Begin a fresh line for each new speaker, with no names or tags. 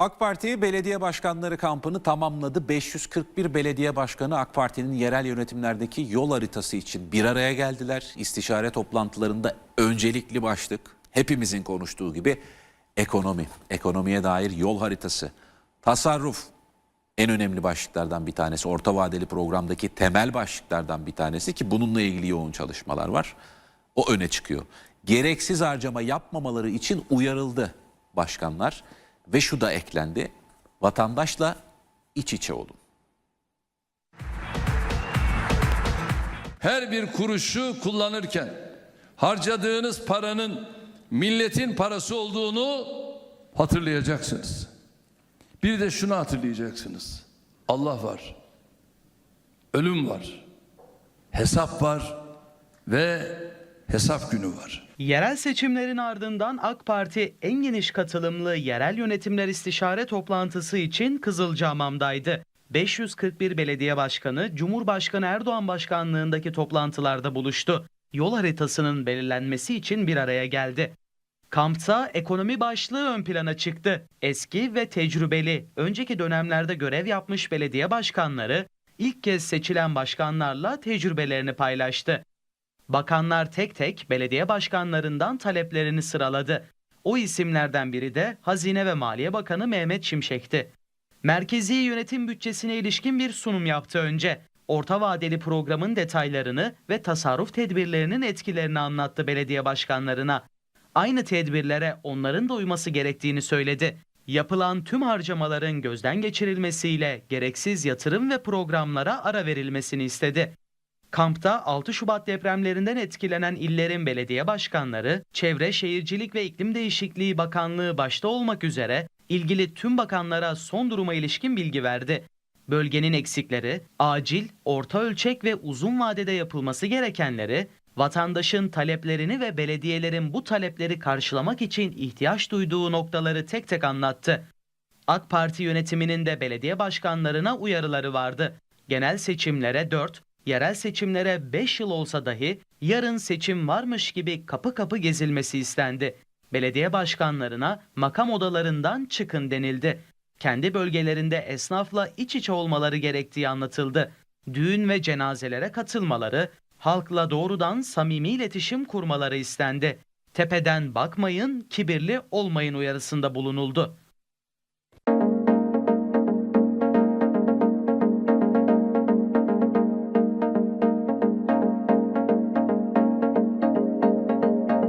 AK Parti belediye başkanları kampını tamamladı. 541 belediye başkanı AK Parti'nin yerel yönetimlerdeki yol haritası için bir araya geldiler. İstişare toplantılarında öncelikli başlık hepimizin konuştuğu gibi ekonomi, ekonomiye dair yol haritası, tasarruf en önemli başlıklardan bir tanesi. Orta vadeli programdaki temel başlıklardan bir tanesi ki bununla ilgili yoğun çalışmalar var. O öne çıkıyor. Gereksiz harcama yapmamaları için uyarıldı başkanlar ve şu da eklendi. Vatandaşla iç içe olun.
her bir kuruşu kullanırken harcadığınız paranın milletin parası olduğunu hatırlayacaksınız. Bir de şunu hatırlayacaksınız. Allah var. Ölüm var. Hesap var ve hesap günü var.
Yerel seçimlerin ardından AK Parti en geniş katılımlı yerel yönetimler istişare toplantısı için Kızılcahamam'daydı. 541 belediye başkanı Cumhurbaşkanı Erdoğan başkanlığındaki toplantılarda buluştu. Yol haritasının belirlenmesi için bir araya geldi. Kampta ekonomi başlığı ön plana çıktı. Eski ve tecrübeli, önceki dönemlerde görev yapmış belediye başkanları ilk kez seçilen başkanlarla tecrübelerini paylaştı. Bakanlar tek tek belediye başkanlarından taleplerini sıraladı. O isimlerden biri de Hazine ve Maliye Bakanı Mehmet Şimşek'ti. Merkezi yönetim bütçesine ilişkin bir sunum yaptı önce. Orta vadeli programın detaylarını ve tasarruf tedbirlerinin etkilerini anlattı belediye başkanlarına. Aynı tedbirlere onların da uyması gerektiğini söyledi. Yapılan tüm harcamaların gözden geçirilmesiyle gereksiz yatırım ve programlara ara verilmesini istedi. Kampta 6 Şubat depremlerinden etkilenen illerin belediye başkanları, Çevre, Şehircilik ve İklim Değişikliği Bakanlığı başta olmak üzere ilgili tüm bakanlara son duruma ilişkin bilgi verdi. Bölgenin eksikleri, acil, orta ölçek ve uzun vadede yapılması gerekenleri, vatandaşın taleplerini ve belediyelerin bu talepleri karşılamak için ihtiyaç duyduğu noktaları tek tek anlattı. AK Parti yönetiminin de belediye başkanlarına uyarıları vardı. Genel seçimlere 4, yerel seçimlere 5 yıl olsa dahi yarın seçim varmış gibi kapı kapı gezilmesi istendi. Belediye başkanlarına makam odalarından çıkın denildi. Kendi bölgelerinde esnafla iç içe olmaları gerektiği anlatıldı. Düğün ve cenazelere katılmaları, halkla doğrudan samimi iletişim kurmaları istendi. Tepeden bakmayın, kibirli olmayın uyarısında bulunuldu.